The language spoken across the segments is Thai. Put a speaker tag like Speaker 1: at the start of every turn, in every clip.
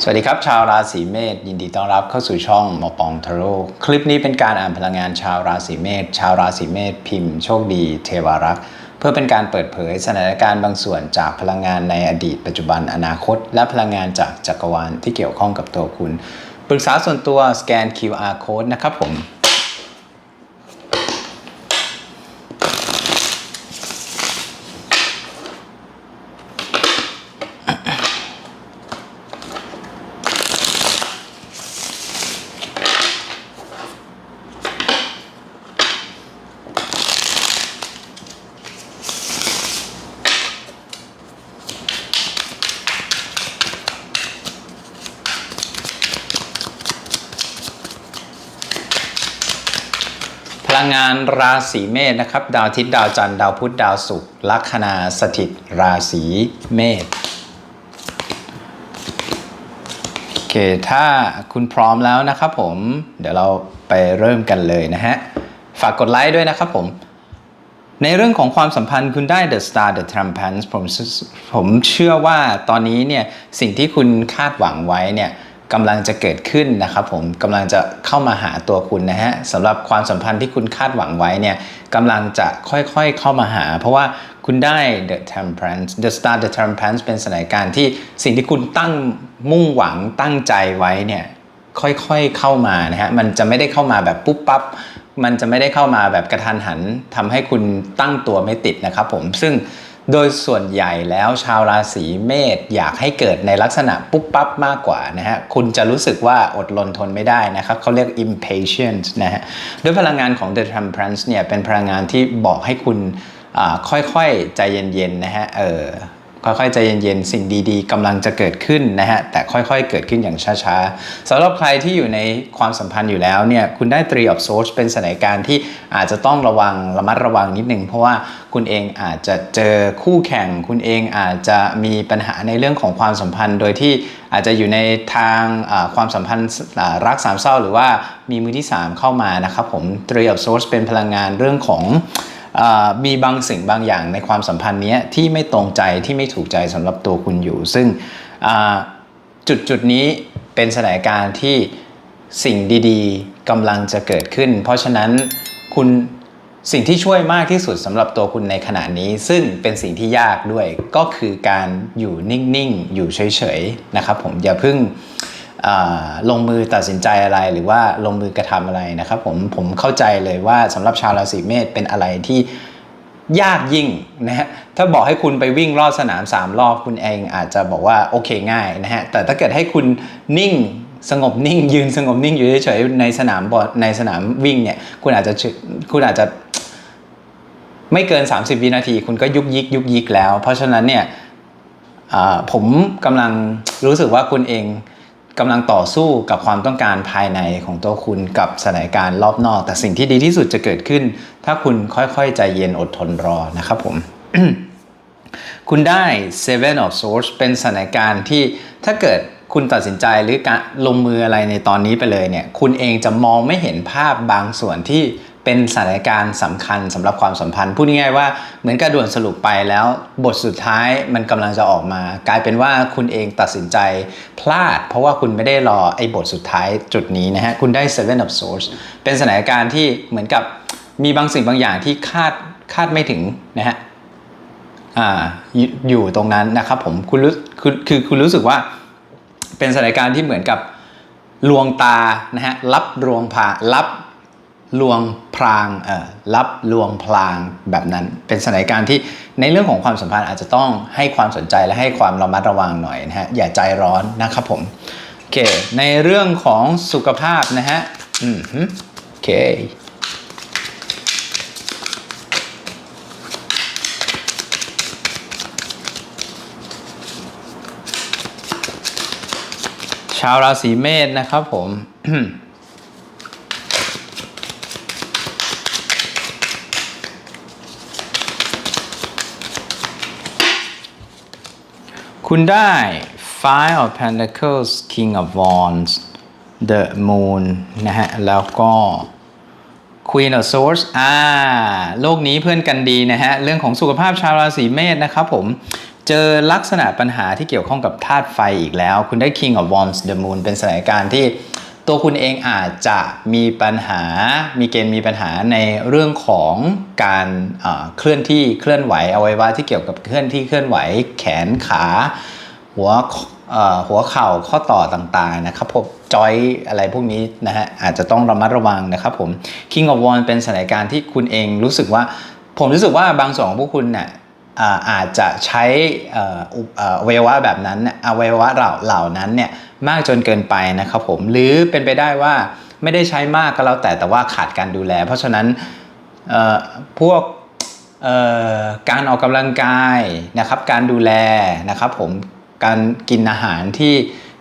Speaker 1: สวัสดีครับ ชาวราศีเมษยินดีต้อนรับเข้าสู่ช่องหมอปองทาโร่คลิปนี้เป็นการอ่านพลังงานชาวราศีเมษชาวราศีเมษพิมพ์โชคดี เทวารักษ์เพื่อเป็นการเปิดเผยสถานการณ์บางส่วนจากพลังงานในอดีต ปัจจุบันอนาคต และพลังงานจากจักรวาลที่เกี่ยวข้องกับตัวคุณ ปรึกษาส่วนตัวสแกน QR code นะครับผม งานราศีเมษนะครับ ดาวอาทิตย์ดาวจันทร์ดาวพุธดาวศุกร์ลัคนาสถิตราศีเมษโอเคถ้าคุณพร้อมแล้วนะครับผม เดี๋ยวเราไปเริ่มกันเลยนะฮะ ฝากกดไลค์ด้วยนะครับผม ในเรื่องของความสัมพันธ์คุณได้ The Star The Temperance ผมผมเชื่อว่าตอนนี้เนี่ยสิ่งที่คุณคาดหวังไว้เนี่ย กำลังจะเกิดขึ้นนะครับผมกำลังจะเข้ามาหาตัวคุณนะฮะสำหรับความสัมพันธ์ที่คุณคาดหวังไว้เนี่ยกำลังจะค่อยๆเข้ามาหา เพราะว่าคุณได้ The Temperance The Star The Temperance เป็นสถานการณ์ที่สิ่งที่คุณตั้งมุ่งหวังตั้งใจไว้เนี่ยค่อยๆเข้ามานะฮะมันจะไม่ได้เข้ามาแบบปุ๊บปั๊บมันจะไม่ได้เข้ามาแบบกระทันหันทำให้คุณตั้งตัวไม่ติดนะครับผมซึ่ง โดยส่วนใหญ่แล้วชาวราศีเมษอยากให้เกิดในลักษณะปุ๊บปั๊บมากกว่านะฮะคุณจะรู้สึกว่าอดรนทนไม่ได้นะครับเขาเรียก impatient นะฮะด้วยพลังงานของ the temperance เนี่ยเป็นพลังงานที่บอกให้คุณอ่าค่อยๆ ใจเย็นๆนะฮะเออ ค่อยๆใจเย็นๆ สิ่งดีๆกำลังจะเกิดขึ้นนะฮะ แต่ค่อยๆ เกิดขึ้นอย่างช้าๆสำหรับใครที่อยู่ในความสัมพันธ์อยู่แล้วเนี่ย คุณได้ three of swords เป็นสถานการณ์ที่อาจจะต้องระวังระมัดระวังนิดนึง เพราะว่าคุณเองอาจจะเจอคู่แข่ง คุณเองอาจจะมีปัญหาในเรื่องของความสัมพันธ์ โดยที่อาจจะอยู่ในทางความสัมพันธ์รักสามเศร้า หรือว่ามีมือที่ 3 เข้ามานะครับผม three of swords เป็นพลังงานเรื่องของ มีบางสิ่งบางอย่างในความสัมพันธ์นี้ที่ไม่ตรงใจที่ไม่ถูกใจสำหรับตัวคุณอยู่ ซึ่งจุดจุดนี้เป็นสถานการณ์ที่สิ่งดีๆกำลังจะเกิดขึ้น เพราะฉะนั้นคุณสิ่งที่ช่วยมากที่สุดสำหรับตัวคุณในขณะนี้ ซึ่งเป็นสิ่งที่ยากด้วยก็คือการอยู่นิ่ง ๆ อยู่เฉย ๆ นะครับผมอย่าเพิ่ง ลงมือตัดสินใจอะไรหรือว่าลงมือกระทำอะไรนะครับผมผมเข้าใจเลยว่าสำหรับชาวราศีเมษเป็นอะไรที่ยากยิ่งนะฮะถ้าบอกให้คุณไปวิ่งรอบสนาม 3 รอบคุณเองอาจจะบอกว่าโอเคง่ายนะฮะแต่ถ้าเกิดให้คุณนิ่งสงบนิ่ง ยืนสงบนิ่งอยู่เฉยๆในสนามบอลในสนามวิ่งเนี่ยคุณอาจจะคุณอาจจะไม่เกิน 30 วินาที คุณก็ยุกยิกยุกยิกแล้ว เพราะฉะนั้นเนี่ยผมกำลังรู้สึกว่าคุณเอง กำลังต่อสู้กับความต้องการภายในของตัวคุณกับสถานการณ์รอบนอก แต่สิ่งที่ดีที่สุดจะเกิดขึ้น ถ้าคุณค่อยๆ ใจเย็นอดทนรอนะครับผม คุณได้ Seven of Swords เป็นสถานการณ์ที่ถ้าเกิดคุณตัดสินใจหรือการลงมืออะไรในตอนนี้ไปเลยเนี่ย คุณเองจะมองไม่เห็นภาพบางส่วนที่ เป็นสถานการณ์สำคัญสำหรับความสัมพันธ์พูดง่ายๆว่าเหมือนกระด่วนสรุปไปแล้วบทสุดท้ายมันกำลังจะออกมา กลายเป็นว่าคุณเองตัดสินใจพลาด เพราะว่าคุณไม่ได้รอไอ้บทสุดท้ายจุดนี้นะฮะคุณได้ Seven of Swords เป็นสถานการณ์ที่เหมือนกับมีบางสิ่งบางอย่างที่คาดคาดไม่ถึงนะฮะอ่าอยู่อยู่ตรงนั้นนะครับผมคุณรู้คือคือคุณรู้สึกว่าเป็นสถานการณ์ที่เหมือนกับลวงตานะฮะรับลวงพารับ ลวงพรางเอ่อรับลวงพลางแบบนั้น เป็นสถานการณ์ที่ในเรื่องของความสัมพันธ์อาจจะต้องให้ความสนใจและให้ความระมัดระวังหน่อยนะฮะอย่าใจร้อนนะครับผมโอเคในเรื่องของสุขภาพนะฮะอืมโอเคชาวราศีเมษนะครับผม คุณได้ Five of Pentacles King of Wands The Moon นะฮะ แล้วก็ Queen of Swords อ่า โลกนี้เพื่อนกันดีนะฮะ เรื่องของสุขภาพชาวราศีเมษนะครับผม เจอลักษณะปัญหาที่เกี่ยวข้องกับธาตุไฟอีกแล้ว คุณได้ King of Wands the Moon เป็นสถานการณ์ที่ ตัวคุณเองอาจจะมีปัญหา มีเกณฑ์มีปัญหาในเรื่องของการเคลื่อนที่เคลื่อนไหวอวัยวะที่เกี่ยวกับเคลื่อนที่เคลื่อนไหวแขนขา หัวหัวเข่าข้อต่อต่างๆนะครับพวกจอยอะไรพวกนี้นะฮะอาจจะต้องระมัดระวังนะครับผม King of w a n d เป็นสถานการณ์ที่คุณเองรู้สึกว่า ผมรู้สึกว่าบางส่วนของพวกคุณน่ะอ่า อาจจะใช้เอ่อออวัยวะแบบนั้นอวัยวะเหล่าเหล่านั้นเนี่ยมากจนเกินไปนะครับผมหรือเป็นไปได้ว่าไม่ได้ใช้มากก็แล้วแต่แต่ว่าขาดการดูแล เพราะฉะนั้นพวกการออกกำลังกายนะครับการดูแลนะครับผมการกินอาหารที่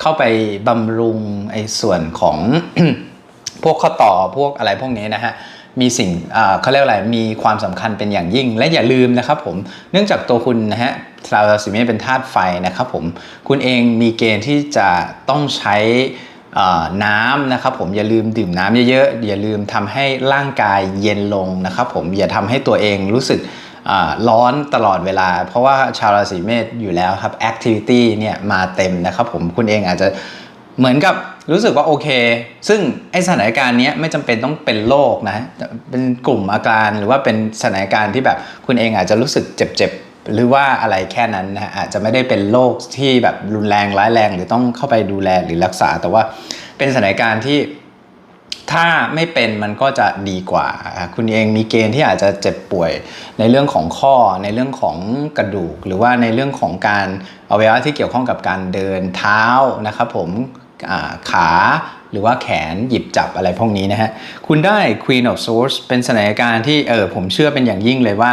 Speaker 1: เข้าไปบำรุงไอ้ส่วนของพวกข้อต่อพวกอะไรพวกนี้นะฮะ มีสิ่งเขาเรียกอะไรมีความสำคัญเป็นอย่างยิ่ง และอย่าลืมนะครับผมเนื่องจากตัวคุณนะฮะชาวราศีเมษเป็นธาตุไฟนะครับผมคุณเองมีเกณฑ์ที่จะต้องใช้น้ำนะครับผมอย่าลืมดื่มน้ำเยอะๆ อย่าลืมทำให้ร่างกายเย็นลงนะครับผมอย่าทำให้ตัวเองรู้สึกร้อนตลอดเวลา เพราะว่าชาวราศีเมษอยู่แล้วครับแอคทิวิตี้เนี่ยมาเต็มนะครับผมคุณเองอาจจะเหมือนกับ รู้สึกว่าโอเค ซึ่งไอสถานการณ์นี้ไม่จำเป็นต้องเป็นโรคนะ เป็นกลุ่มอาการหรือว่าเป็นสถานการณ์ที่แบบคุณเองอาจจะรู้สึกเจ็บๆ หรือว่าอะไรแค่นั้นนะอาจจะไม่ได้เป็นโรคที่แบบรุนแรงร้ายแรง หรือต้องเข้าไปดูแลหรือรักษา แต่ว่าเป็นสถานการณ์ที่ถ้าไม่เป็นมันก็จะดีกว่า คุณเองมีเกณฑ์ที่อาจจะเจ็บป่วยในเรื่องของข้อในเรื่องของกระดูก หรือว่าในเรื่องของการอวัยวะที่เกี่ยวข้องกับการเดินเท้านะครับผม ขาหรือว่าแขนหยิบจับอะไรพวกนี้นะฮะ คุณได้ Queen of Swords เป็นสถานการณ์ที่เออผมเชื่อเป็นอย่างยิ่งเลยว่า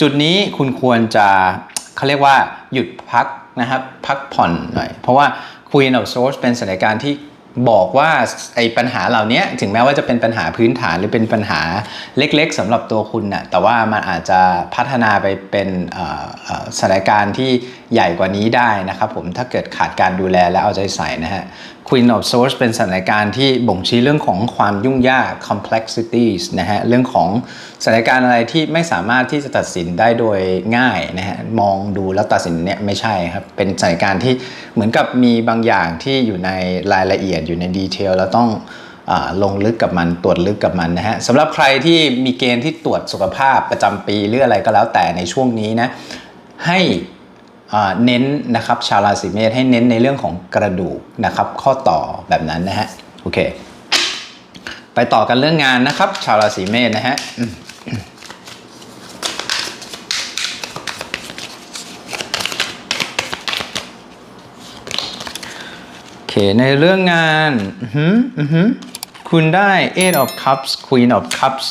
Speaker 1: จุดนี้คุณควรจะเขาเรียกว่าหยุดพักนะครับพักผ่อนหน่อย เพราะว่า Queen of Swords เป็นสถานการณ์ที่บอกว่าไอ้ปัญหาเหล่านี้ถึงแม้ว่าจะเป็นปัญหาพื้นฐานหรือเป็นปัญหาเล็กๆสำหรับตัวคุณน่ะแต่ว่ามันอาจจะพัฒนาไปเป็นสถานการณ์ที่ใหญ่กว่านี้ได้นะครับผมถ้าเกิดขาดการดูแลและเอาใจใส่นะฮะ Queen of Swords เป็นสถานการณ์ที่บ่งชี้เรื่องของความยุ่งยาก complexities นะฮะ เรื่องของสถานการณ์อะไรที่ไม่สามารถที่จะตัดสินได้โดยง่ายนะฮะ มองดูแล้วตัดสินเนี่ยไม่ใช่ครับ เป็นสถานการณ์ที่เหมือนกับมีบางอย่างที่อยู่ในรายละเอียดอยู่ในดีเทลแล้วต้องลงลึกกับมันตรวจลึกกับมันนะฮะสำหรับใครที่มีเกณฑ์ที่ตรวจสุขภาพประจำปีหรืออะไรก็แล้วแต่ในช่วงนี้นะให้ เน้นนะครับชาวราศีเมษให้เน้นในเรื่องของกระดูกนะครับข้อต่อแบบนั้นนะฮะโอเค ไปต่อกันเรื่องงานนะครับ ชาวราศีเมษนะฮะโอเคในเรื่องงานคุณได้ Eight of Cups Queen of Cups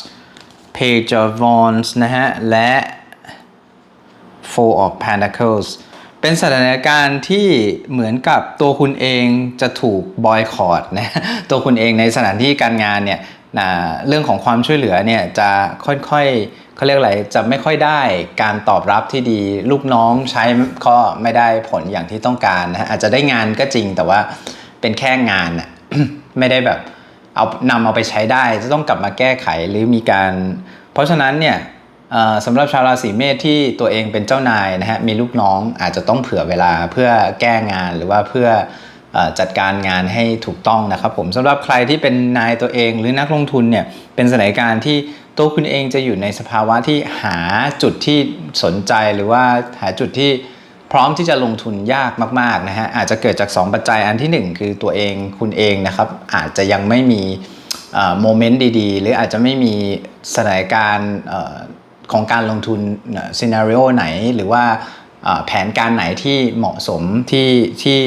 Speaker 1: Page of Wands นะฮะ และ Four of Pentacles เป็นสถานการณ์ที่เหมือนกับตัวคุณเองจะถูกบอยคอรดนะตัวคุณเองในสถานที่การงานเนี่ยนะเรื่องของความช่วยเหลือเนี่ยจะค่อยๆเขาเรียกอะไรจะไม่ค่อยได้การตอบรับที่ดีลูกน้องใช้ก็ไม่ได้ผลอย่างที่ต้องการนะอาจจะได้งานก็จริงแต่ว่าเป็นแค่งานอะไม่ได้แบบเอานำเอาไปใช้ได้จะต้องกลับมาแก้ไขหรือมีการ เพราะฉะนั้นเนี่ย สำหรับชาวราศีเมษที่ตัวเองเป็นเจ้านายนะฮะมีลูกน้องอาจจะต้องเผื่อเวลาเพื่อแก้งานหรือว่าเพื่ออจัดการงานให้ถูกต้องนะครับผมสำหรับใครที่เป็นนายตัวเองหรือนักลงทุนเนี่ยเป็นสถานการณ์ที่ตัวคุณเองจะอยู่ในสภาวะที่หาจุดที่สนใจหรือว่าหาจุดที่พร้อมที่จะลงทุนยากมากๆนะฮะอาจจะเกิดจาก 2 ปัจจัยอันที่ 1 คือตัวเองคุณเองนะครับอาจจะยังไม่มีโมเมนต์ดีๆ หรืออาจจะไม่มีสถานการณ์ ของการลงทุนซีนารีโอไหนหรือว่าแผนการไหนที่เหมาะสมที่ที่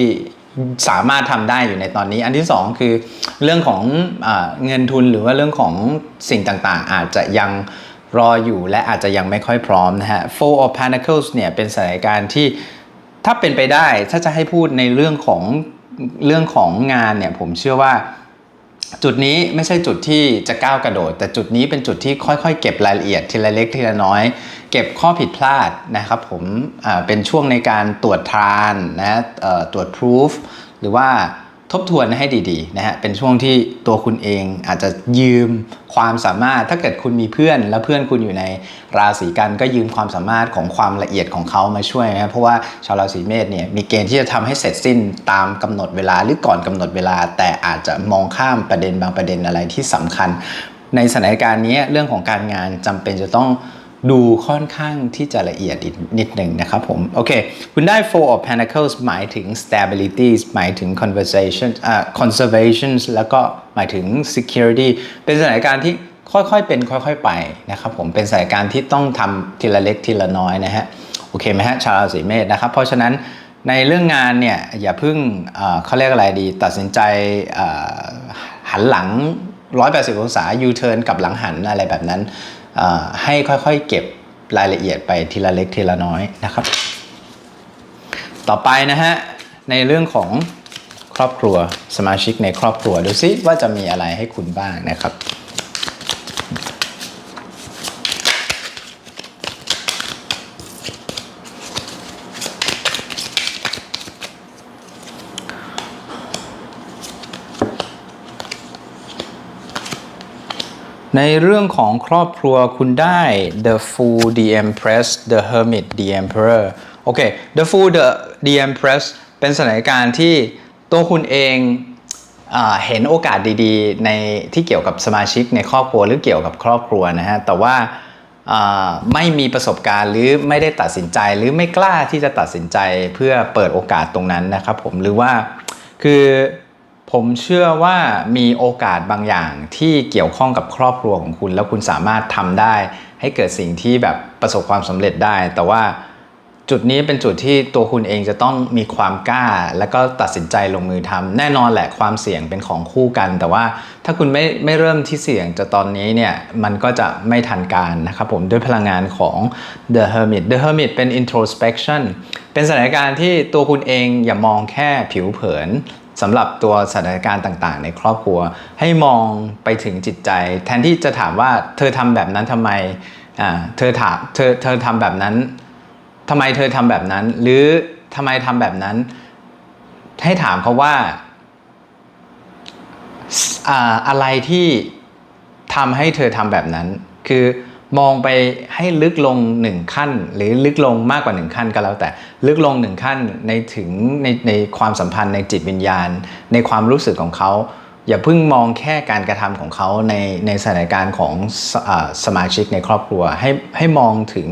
Speaker 1: สามารถทำได้อยู่ในตอนนี้ อันที่สองคือเรื่องของเออเงินทุนหรือว่าเรื่องของสิ่งต่างๆ อาจจะยังรออยู่และอาจจะยังไม่ค่อยพร้อมนะฮะ Four of Pentacles เนี่ยเป็นสถานการณ์ที่ถ้าเป็นไปได้ถ้าจะให้พูดในเรื่องของเรื่องของงานเนี่ยผมเชื่อว่า จุดนี้ไม่ใช่จุดที่จะก้าวกระโดด แต่จุดนี้เป็นจุดที่ค่อยๆ เก็บรายละเอียดทีละเล็กทีละน้อย เก็บข้อผิดพลาดนะครับผมเป็นช่วงในการตรวจทานนะตรวจพิสูจหรือว่า ทบทวนให้ดีๆนะฮะเป็นช่วงที่ตัวคุณเองอาจจะยืมความสามารถถ้าเกิดคุณมีเพื่อน แล้วเพื่อนคุณอยู่ในราศีกันก็ยืมความสามารถของความละเอียดของเขามาช่วยนะเพราะว่าชาวราศีเมษเนี่ยมีเกณฑ์ที่จะทำให้เสร็จสิ้นตามกำหนดเวลาหรือก่อนกำหนดเวลา แต่อาจจะมองข้ามประเด็นบางประเด็นอะไรที่สำคัญ ในสถานการณ์นี้เรื่องของการงานจำเป็นจะต้อง ดูค่อนข้างที่จะละเอียดนิดหนึ่งนะครับผม โอเค คุณได้ Four of Pentacles หมายถึง stability หมายถึง conversation อ่า conservation แล้วก็หมายถึง security เป็นสถานการณ์ที่ค่อยๆเป็นค่อยๆไปนะครับผมเป็นสถานการณ์ที่ต้องทำทีละเล็กทีละน้อยนะฮะ โอเคไหมฮะชาวราศีเมษนะครับ เพราะฉะนั้นในเรื่องงานเนี่ยอย่าเพิ่งเขาเรียกอะไรดี ตัดสินใจหันหลัง 180 องศายูเทิร์นกับหลังหันอะไรแบบนั้น ให้ค่อยๆเก็บรายละเอียดไปทีละเล็กทีละน้อยนะครับ ต่อไปนะฮะ ในเรื่องของครอบครัวสมาชิกในครอบครัวดูซิว่าจะมีอะไรให้คุณบ้างนะครับ ในเรื่องของครอบครัวคุณได้ The Fool The Empress The Hermit The Emperor โอเค The Fool The The Empress เป็นสถานการณ์ที่ตัวคุณเองเห็นโอกาสดีๆ ในที่เกี่ยวกับสมาชิกในครอบครัวหรือเกี่ยวกับครอบครัวนะฮะ แต่ว่าอ่าไม่มีประสบการณ์หรือไม่ได้ตัดสินใจหรือไม่กล้าที่จะตัดสินใจเพื่อเปิดโอกาสตรงนั้นนะครับผมหรือว่าคือ ผมเชื่อว่ามีโอกาสบางอย่างที่เกี่ยวข้องกับครอบครัวของคุณ แล้วคุณสามารถทำได้ ให้เกิดสิ่งที่แบบประสบความสำเร็จได้ แต่ว่าจุดนี้เป็นจุดที่ตัวคุณเองจะต้องมีความกล้า แล้วก็ตัดสินใจลงมือทำแน่นอนแหละความเสี่ยงเป็นของคู่กัน แต่ว่าถ้าคุณไม่ไม่เริ่มที่เสี่ยงจะตอนนี้เนี่ยมันก็จะไม่ทันการนะครับผมด้วยพลังงานของ The Hermit The Hermit เป็น introspection เป็นสถานการณ์ที่ตัวคุณเองอย่ามองแค่ผิวเผิน สำหรับตัวสถานการณ์ต่างๆ ในครอบครัว ให้มองไปถึงจิตใจ แทนที่จะถามว่าเธอทำแบบนั้นทำไมเธอถามเธอเธอทำแบบนั้นทำไมเธอทำแบบนั้น หรือทำไมทำแบบนั้น ให้ถามเขาว่าอ่าอะไรที่ทำให้เธอทำแบบนั้น คือ มองไปให้ลึกลงหนึ่งขั้น หรือลึกลงมากกว่าหนึ่งขั้นก็แล้วแต่ลึกลงหนึ่งขั้นในถึงในในความสัมพันธ์ในจิตวิญญาณ ในความรู้สึกของเขาอย่าเพิ่งมองแค่การกระทำของเขาในในสถานการณ์ของสอสมาชิกในครอบครัว ให้ให้มองถึง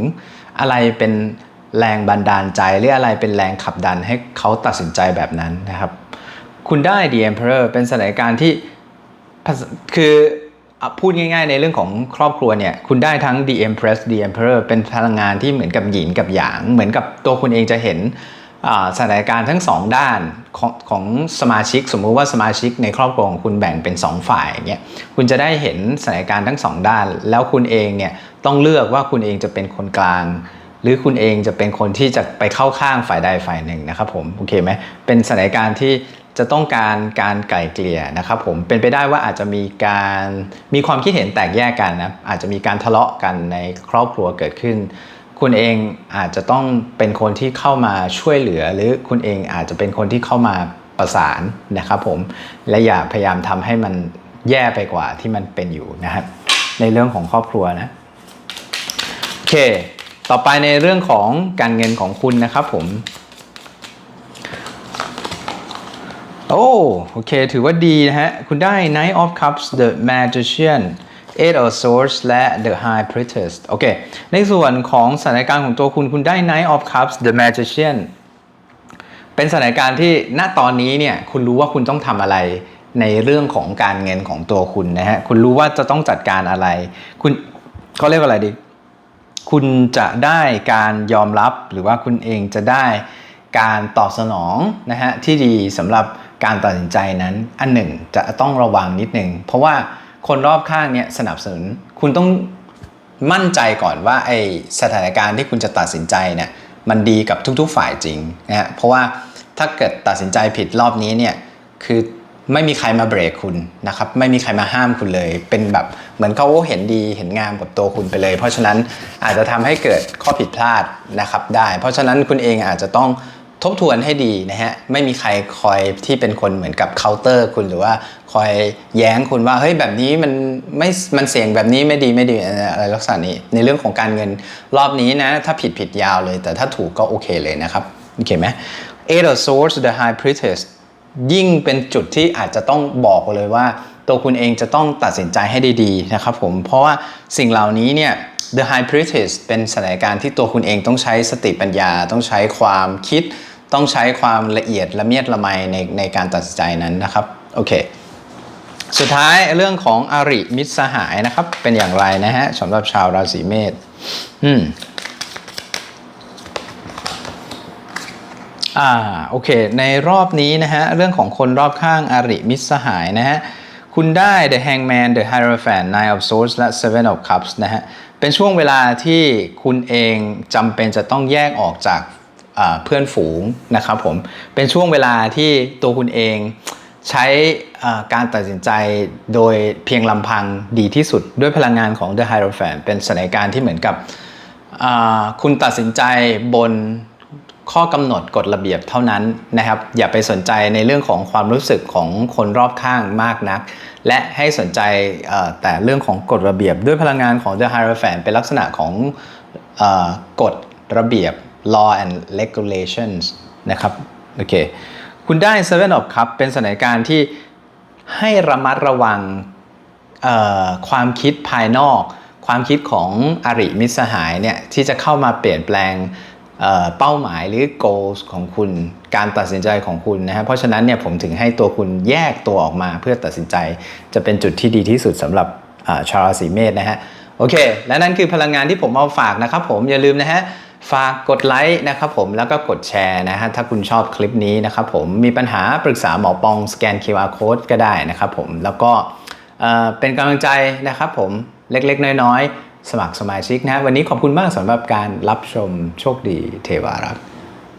Speaker 1: อะไรเป็นแรงบันดาลใจ หรืออะไรเป็นแรงขับดันให้เขาตัดสินใจแบบนั้นนะครับ คุณได้ The Emperor เป็นสถานการณ์ที่คือ พูดง่ายๆในเรื่องของครอบครัวเนี่ยคุณได้ทั้ง The Empress The Emperor เป็นพลังงานที่เหมือนกับหยินกับหยาง เหมือนกับตัวคุณเองจะเห็นสถานการณ์ทั้งสองด้านของของสมาชิก สมมุติว่าสมาชิกในครอบครัวของคุณแบ่งเป็นสองฝ่ายอย่างเงี้ยคุณจะได้เห็นสถานการณ์ทั้งสองด้าน แล้วคุณเองเนี่ยต้องเลือกว่าคุณเองจะเป็นคนกลาง หรือคุณเองจะเป็นคนที่จะไปเข้าข้างฝ่ายใดฝ่ายหนึ่งนะครับผมโอเคไหมเป็นสถานการณ์ที่ จะต้องการการไกล่เกลี่ยนะครับผมเป็นไปได้ว่าอาจจะมีการมีความคิดเห็นแตกแยกกันนะอาจจะมีการทะเลาะกันในครอบครัวเกิดขึ้น คุณเองอาจจะต้องเป็นคนที่เข้ามาช่วยเหลือ หรือคุณเองอาจจะเป็นคนที่เข้ามาประสานนะครับผมและอย่าพยายามทำให้มันแย่ไปกว่าที่มันเป็นอยู่นะครับในเรื่องของครอบครัวนะโอเค ต่อไปในเรื่องของการเงินของคุณนะครับผม โอ้โอเค ถือว่าดีนะฮะ คุณได้ Knight of Cups The Magician Eight of Swords และ The High Priestess โอเค ในส่วนของสถานการณ์ของตัวคุณ คุณได้ Knight of Cups The Magician เป็นสถานการณ์ที่ณตอนนี้เนี่ย คุณรู้ว่าคุณต้องทำอะไรในเรื่องของการเงินของตัวคุณนะฮะ คุณรู้ว่าจะต้องจัดการอะไร คุณเขาเรียกว่าอะไรดี คุณจะได้การยอมรับหรือว่าคุณเองจะได้การตอบสนองนะฮะที่ดีสำหรับ การตัดสินใจนั้นอันหนึ่งจะต้องระวังนิดนึง เพราะว่าคนรอบข้างเนี่ยสนับสนุนคุณต้องมั่นใจก่อนว่าไอสถานการณ์ที่คุณจะตัดสินใจเนี่ยมันดีกับทุกๆฝ่ายจริงนะฮะเพราะว่าถ้าเกิดตัดสินใจผิดรอบนี้เนี่ยคือไม่มีใครมาเบรกคุณนะครับไม่มีใครมาห้ามคุณเลย เป็นแบบเหมือนเขาเห็นดีเห็นงามกับตัวคุณไปเลย เพราะฉะนั้นอาจจะทำให้เกิดข้อผิดพลาดนะครับได้ เพราะฉะนั้นคุณเองอาจจะต้อง ทบทวนให้ดีนะฮะไม่มีใครคอยที่เป็นคนเหมือนกับเคาน์เตอร์คุณหรือว่าคอยแย้งคุณว่าเฮ้ยแบบนี้มันไม่มันเสี่ยงแบบนี้ไม่ดีไม่ดีอะไรลักษณะนี้ในเรื่องของการเงินรอบนี้นะ ถ้าผิดผิดยาวเลย แต่ถ้าถูกก็โอเคเลยนะครับโอเคไหม Eight of Swords the High Priestess ยิ่งเป็นจุดที่อาจจะต้องบอกเลยว่า ตัวคุณเองจะต้องตัดสินใจให้ดีๆนะครับผมเพราะว่าสิ่งเหล่านี้เนี่ย The High Priestess เป็นสถานการณ์ที่ตัวคุณเองต้องใช้สติปัญญา ต้องใช้ความคิด ต้องใช้ความละเอียดละเมียดละไมในในการตัดสินใจนั้นนะครับโอเคสุดท้ายเรื่องของอาริมิตรสหายนะครับ เป็นอย่างไรนะฮะสำหรับชาวราศีเมษอืมอ่าโอเค ในรอบนี้นะฮะเรื่องของคนรอบข้างอาริมิตรสหายนะฮะคุณได้ The Hangman The Hierophant Nine of Swords และ Seven of Cups นะฮะ เป็นช่วงเวลาที่คุณเองจำเป็นจะต้องแยกออกจากเพื่อนฝูงนะครับผม เป็นช่วงเวลาที่ตัวคุณเองใช้การตัดสินใจโดยเพียงลำพังดีที่สุดด้วยพลังงานของ The Hierophant เป็นสถานการณ์ที่เหมือนกับคุณตัดสินใจบนข้อกำหนดกฎระเบียบเท่านั้นนะครับ อย่าไปสนใจในเรื่องของความรู้สึกของคนรอบข้างมากนัก และให้สนใจแต่เรื่องของกฎระเบียบด้วยพลังงานของ The Hierophant เป็นลักษณะของอกฎระเบียบ law and regulations นะครับโอเคคุณได้ Seven of Cup เป็นสถานการณ์ที่ให้ระมัดระวังความคิดภายนอก ความคิดของอริมิตรสหายเนี่ยที่จะเข้ามาเปลี่ยนแปลง เป้าหมายหรือ goals ของคุณการตัดสินใจของคุณนะฮะเพราะฉะนั้นเนี่ยผมถึงให้ตัวคุณแยกตัวออกมาเพื่อตัดสินใจจะเป็นจุดที่ดีที่สุดสำหรับชาวราศีเมษนะฮะโอเค และนั่นคือพลังงานที่ผมเอาฝากนะครับผมอย่าลืมนะฮะฝากกดไลค์นะครับผมแล้วก็กดแชร์นะฮะถ้าคุณชอบคลิปนี้นะครับผมมีปัญหาปรึกษาหมอปองสแกน QR code ก็ได้นะครับผมแล้วก็เป็นกำลังใจนะครับผมเล็กๆ น้อยๆ สมัครสมาชิกนะวันนี้ขอบคุณมากสำหรับการรับชมโชคดีเทวารักษ์